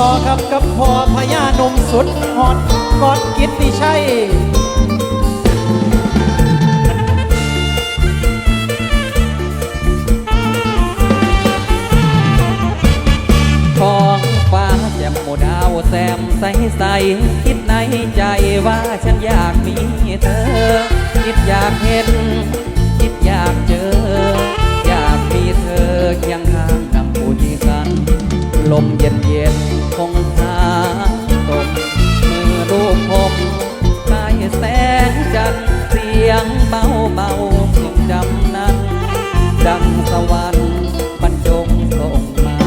ต่อครับกับพ่อพญานุ่มสุดฮอตกอดกิตติชัยท้องฟ้าแจ่มโมดาวแซมใสใสคิดในใจว่าฉันอยากมีเธอ คิดอยากเห็น คิดอยากเจอ อยากมีเธอเคียงข้างดังผู้ที่กันลมเย็นเย็น งหาตกมือรูปผมใต้แสงจันทร์เสียงเบาเบาเพียงจำนั้นดังสวรรค์บรรจงส่งมา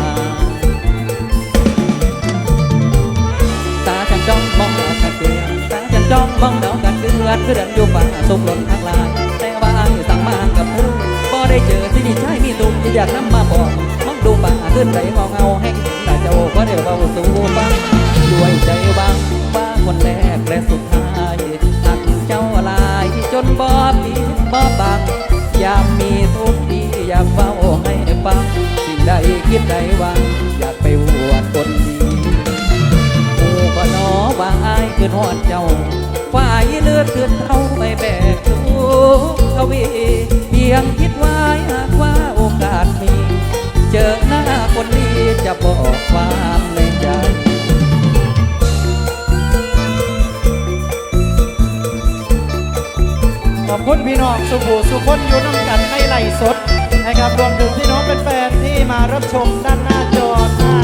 ตาฉันจ้องมองดาวกันเกลือนตาฉันจ้องมองดากันเกลือนคือเดินอยู่ป่าสุกหล่นทางลายแต่ว่าอ้สั่งมากับเธอบ่ได้เจอที่นี่ใช่มีตุ่มที่อยากนำมาบอกมองดูป่าขึ้นไหลเงาเงาแห้งตาเจ้า บ่ได้เบาสู่ฟังด้วยใจบังว่าคนแรกและสุดท้ายหักเจ้าลายจนบ่ปีบ่บังยามมีทุกข์ดีอยากเฝ้าให้ฟังสิ่งใดคิดใดวังอยากไปหวดคนดีผู้บ่นอว่าอายคือหอดเจ้าฝ่ายเลือดเลือดเท่าไปแบกทุกทวีเพียงคิดไว้หากว่าโอกาสมี เจอหน้า อบคุณพี่น้องสุภูสุคนอยู่น้ำกันในไหลสดนะครับรวมถึงพี่น้องเป็นแฟนๆที่มารับชมด้านหน้าจอหน้า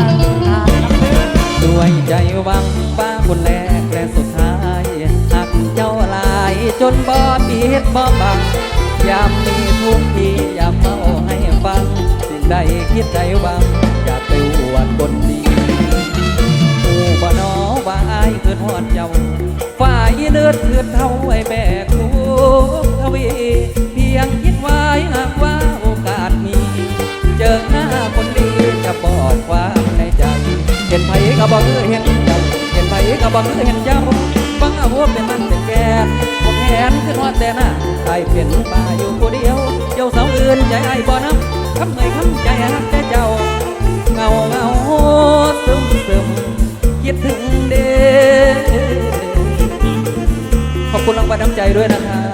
อ่าน้ำเนื้อด้วยใจหวังป้าคนแรกและสุดท้ายหักเจ้าลายจนบ่ปิดบ่บังยามมีทุกทีอยากเมาให้ฟัง สิ่งใดคิดใดหวังอยากไปอวดคนดีผู้บ่นอว่าอายคือทอดเจ้า ฝ่ายเลือดเถือดเท่าไอ้แบกทุกทวีเพียงคิดไว้หากว่าโอกาสมี เจอหน้าคนดีจะบอกความในใจ เห็นไผก็บอกคือเห็นเจ้าเห็นไผก็บอกคือเห็นเจ้าฟังเอาหัวเป็นมันเป็นแกนผมแหนขึ้นฮอดแต่หน้าตายเปลี่ยนป่าอยู่ผู้เดียว เจ้าสาวอื่นใจไอ้บ่น้ำคำเอ่ยคำใจฮักแต่เจ้า คุณรางวัลน้ำใจด้วยนะครับ